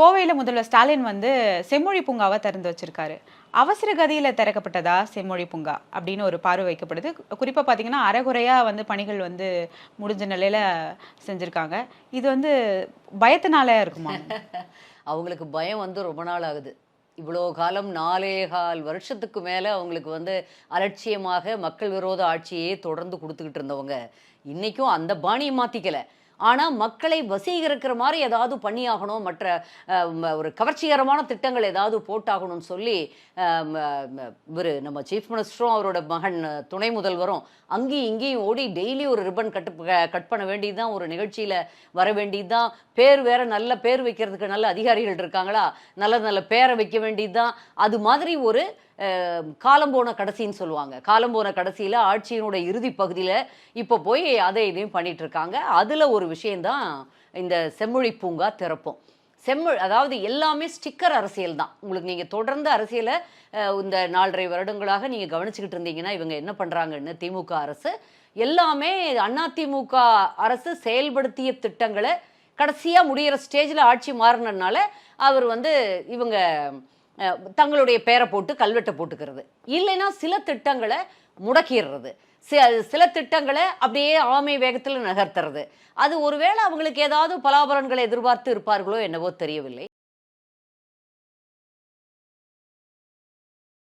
கோவையில் முதல்வர் ஸ்டாலின் வந்து செம்மொழி பூங்காவை திறந்து வச்சிருக்காரு. அவசர கதியில் திறக்கப்பட்டதா செம்மொழி பூங்கா அப்படின்னு ஒரு பார்வை வைக்கப்படுது. குறிப்பாக பார்த்தீங்கன்னா அரைகுறையாக வந்து பணிகள் வந்து முடிஞ்ச நிலையில் செஞ்சுருக்காங்க. இது வந்து பயத்தினால இருக்குமா? அவங்களுக்கு பயம் வந்து ரொம்ப நாள் ஆகுது. இவ்வளோ காலம் நாலே கால் வருஷத்துக்கு மேலே அவங்களுக்கு வந்து அலட்சியமாக மக்கள் விரோத ஆட்சியே தொடர்ந்து கொடுத்துக்கிட்டு இருந்தவங்க. இன்றைக்கும் அந்த பாணியை மாற்றிக்கலை ஆனால் மக்களை வசீகரிக்கிற மாதிரி ஏதாவது பண்ணியாகணும் மற்ற ம- ஒரு கவர்ச்சிகரமான திட்டங்கள் ஏதாவது போட்டாகணும்னு சொல்லி இவர் நம்ம சீஃப் மினிஸ்டரும் அவரோட மகன் துணை முதல்வரும் அங்கேயும் இங்கேயும் ஓடி டெய்லி ஒரு ரிப்பன் கட் கட் பண்ண வேண்டியது தான் ஒரு நிகழ்ச்சியில் வர வேண்டியது தான் பேர் வேற நல்ல பேர் வைக்கிறதுக்கு நல்ல அதிகாரிகள் இருக்காங்களா? நல்ல நல்ல பேரை வைக்க வேண்டியது தான் அது மாதிரி ஒரு காலம் போன கடைசின்னு சொல்லுவாங்க. காலம் போன கடைசியில் ஆட்சியினுடைய இறுதி பகுதியில் இப்போ போய் அதை இதையும் பண்ணிட்டு இருக்காங்க. அதில் ஒரு விஷயந்தான் இந்த செம்மொழி பூங்கா திறப்போம். செம்மொழி அதாவது எல்லாமே ஸ்டிக்கர் அரசியல் தான். உங்களுக்கு நீங்கள் தொடர்ந்து அரசியலை இந்த நாலரை வருடங்களாக நீங்கள் கவனிச்சுக்கிட்டு இருந்தீங்கன்னா இவங்க என்ன பண்ணுறாங்கன்னு திமுக அரசு எல்லாமே அதிமுக அரசு செயல்படுத்திய திட்டங்களை கடைசியாக முடிகிற ஸ்டேஜில் ஆட்சி மாறினதுனால அவர் வந்து இவங்க தங்களுடைய பேரை போட்டு கல்வெட்டை போட்டுக்கிறது. இல்லைன்னா சில திட்டங்களை முடக்கிடுறது. சில திட்டங்களை அப்படியே ஆமை வேகத்தில் நகர்த்துறது. அது ஒருவேளை அவங்களுக்கு ஏதாவது பலாபலன்களை எதிர்பார்த்து இருப்பார்களோ என்னவோ தெரியவில்லை.